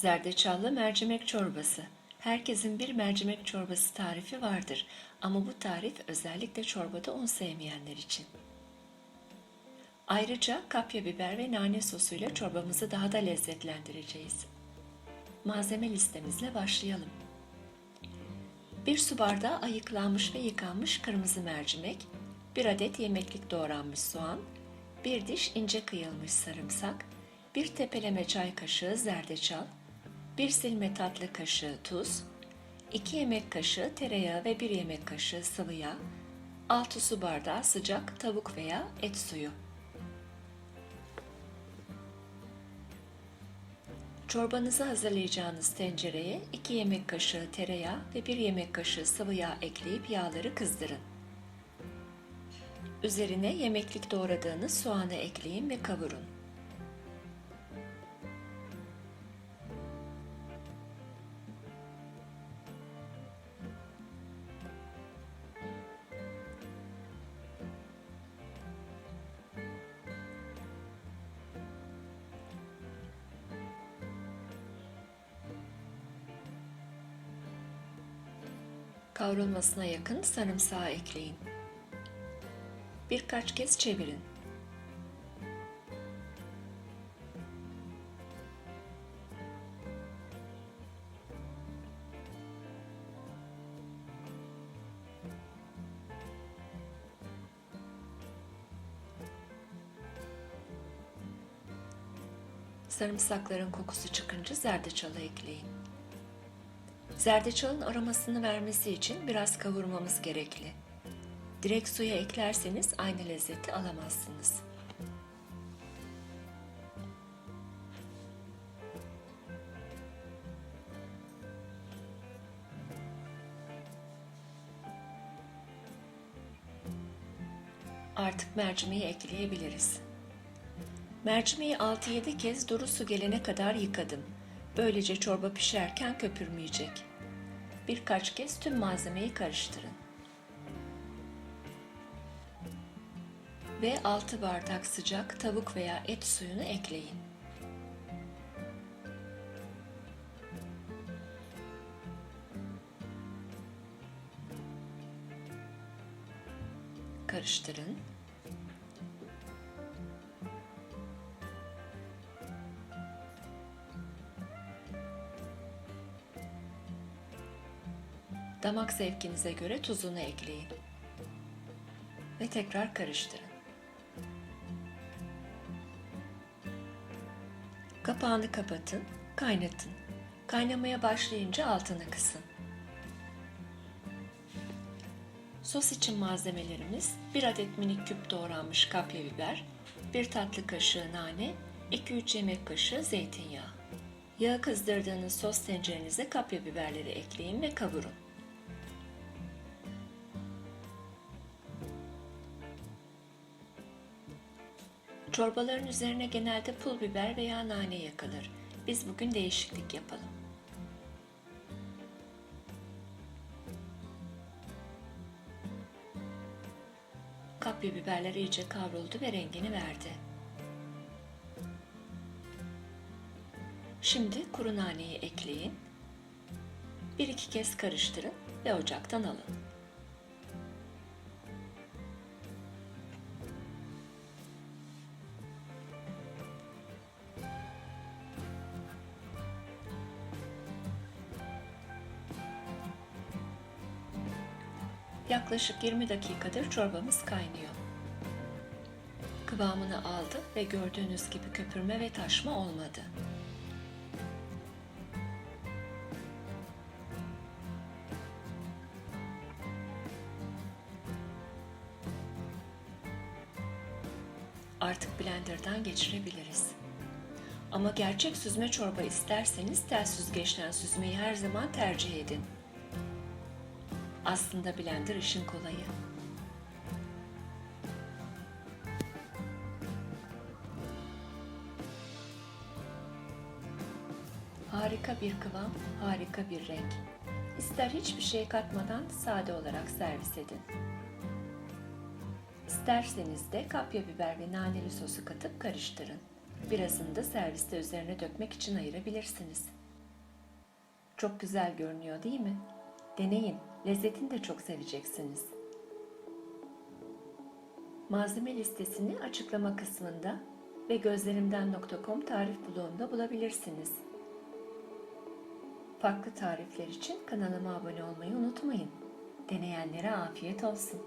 Zerdeçallı mercimek çorbası. Herkesin bir mercimek çorbası tarifi vardır ama bu tarif özellikle çorbada un sevmeyenler için. Ayrıca kapya biber ve nane sosuyla çorbamızı daha da lezzetlendireceğiz. Malzeme listemizle başlayalım. 1 su bardağı ayıklanmış ve yıkanmış kırmızı mercimek, 1 adet yemeklik doğranmış soğan, 1 diş ince kıyılmış sarımsak, 1 tepeleme çay kaşığı zerdeçal, 1 silme tatlı kaşığı tuz, 2 yemek kaşığı tereyağı ve 1 yemek kaşığı sıvı yağ, 6 su bardağı sıcak tavuk veya et suyu. Çorbanızı hazırlayacağınız tencereye 2 yemek kaşığı tereyağı ve 1 yemek kaşığı sıvı yağ ekleyip yağları kızdırın. Üzerine yemeklik doğradığınız soğanı ekleyin ve kavurun. Kavrulmasına yakın sarımsağı ekleyin. Birkaç kez çevirin. Sarımsakların kokusu çıkınca zerdeçalı ekleyin. Zerdeçalın aromasını vermesi için biraz kavurmamız gerekli. Direkt suya eklerseniz aynı lezzeti alamazsınız. Artık mercimeği ekleyebiliriz. Mercimeği 6-7 kez duru su gelene kadar yıkadım. Böylece çorba pişerken köpürmeyecek. Birkaç kez tüm malzemeyi karıştırın. Ve 6 bardak sıcak tavuk veya et suyunu ekleyin. Karıştırın. Damak zevkinize göre tuzunu ekleyin. Ve tekrar karıştırın. Kapağını kapatın, kaynatın. Kaynamaya başlayınca altını kısın. Sos için malzemelerimiz 1 adet minik küp doğranmış kapya biber, 1 tatlı kaşığı nane, 2-3 yemek kaşığı zeytinyağı. Yağı kızdırdığınız sos tencerenize kapya biberleri ekleyin ve kavurun. Çorbaların üzerine genelde pul biber veya nane yakılır. Biz bugün değişiklik yapalım. Kapya biberler iyice kavruldu ve rengini verdi. Şimdi kuru naneyi ekleyin. Bir iki kez karıştırın ve ocaktan alın. Yaklaşık 20 dakikadır çorbamız kaynıyor. Kıvamını aldı ve gördüğünüz gibi köpürme ve taşma olmadı. Artık blenderdan geçirebiliriz. Ama gerçek süzme çorba isterseniz tel süzgeçten süzmeyi her zaman tercih edin. Aslında blender işin kolayı. Harika bir kıvam, harika bir renk. İster hiçbir şey katmadan sade olarak servis edin. İsterseniz de kapya biber ve naneli sosu katıp karıştırın. Birazını da serviste üzerine dökmek için ayırabilirsiniz. Çok güzel görünüyor değil mi? Deneyin, lezzetini de çok seveceksiniz. Malzeme listesini açıklama kısmında ve gözlerimden.com tarif bloğunda bulabilirsiniz. Farklı tarifler için kanalıma abone olmayı unutmayın. Deneyenlere afiyet olsun.